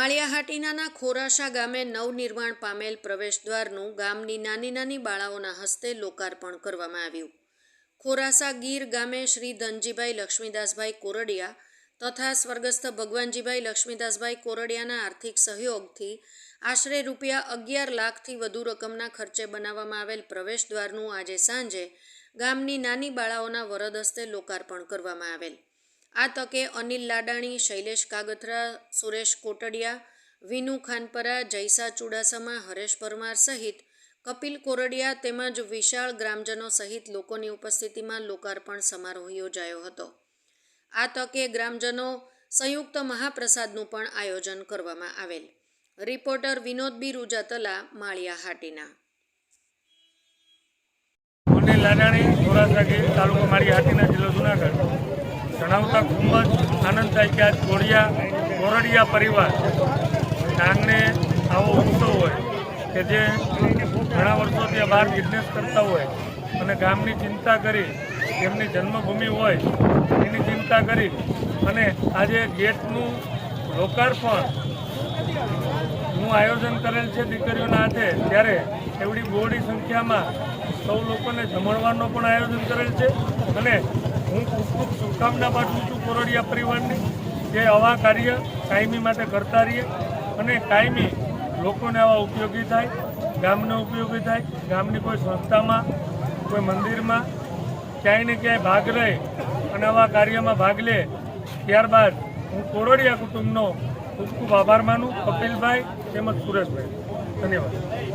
માળિયાહાટીનાના ખોરાશા ગામે નવનિર્માણ પામેલ પ્રવેશદ્વારનું ગામની નાની નાની બાળાઓના હસ્તે લોકાર્પણ કરવામાં આવ્યું. ખોરાસા ગીર ગામે શ્રી ધનજીભાઈ લક્ષ્મીદાસભાઈ કોરડિયા તથા સ્વર્ગસ્થ ભગવાનજીભાઈ લક્ષ્મીદાસભાઈ કોરડિયાના આર્થિક સહયોગથી આશરે રૂપિયા અગિયાર લાખથી વધુ રકમના ખર્ચે બનાવવામાં આવેલ પ્રવેશદ્વારનું આજે સાંજે ગામની નાની બાળાઓના વરદ હસ્તે લોકાર્પણ કરવામાં આવેલ. આ તકે અનિલ લાડાણી, શૈલેષ કાગથરા, સુરેશ કોટડિયા, વિનુ ખાનપરા, જૈસા ચુડાસમા, હરેશ પરમાર સહિત કપિલ કોરડિયા તેમજ વિશાળ ગ્રામજનો સહિત લોકોની ઉપસ્થિતિમાં લોકાર્પણ સમારોહ યોજાયો હતો. આ તકે ગ્રામજનો સંયુક્ત મહાપ્રસાદનું પણ આયોજન કરવામાં આવેલ. Reporter Vinod B. રૂજાતલા, Maliya Hatina. Ladani તાલુકો મારી હાટીના, જિલ્લો જુનાગઢ. જણાવતા ખૂબ જ આનંદ થાય કે આજ કોરિયા કોરડિયા પરિવાર ડાંગને આવો ઉત્સવ હોય કે જે ઘણા વર્ષોથી બહાર બિઝનેસ કરતા હોય અને ગામની ચિંતા કરી એમની જન્મભૂમિ હોય એની ચિંતા કરી અને આજે ગેટનું લોકાર્પણનું આયોજન કરેલ છે દીકરીઓના હાથે, ત્યારે એવડી બહોળી સંખ્યામાં સૌ લોકોને જમણવારનો પણ આયોજન કરેલ છે અને હું ખૂબ ખૂબ શુભકામના પાઠવું છું કોરડિયા પરિવારની જે આવા કાર્ય કાયમી માટે કરતા રહીએ અને કાયમી લોકોને આવા ઉપયોગી થાય, ગામને ઉપયોગી થાય, ગામની કોઈ સંસ્થામાં, કોઈ મંદિરમાં ક્યાંય ને ક્યાંય ભાગ લે અને આવા કાર્યમાં ભાગ લે, ત્યારબાદ હું કોરડિયા કુટુંબનો ખૂબ ખૂબ આભાર માનું. કપિલભાઈ તેમજ સુરેશભાઈ. ધન્યવાદ.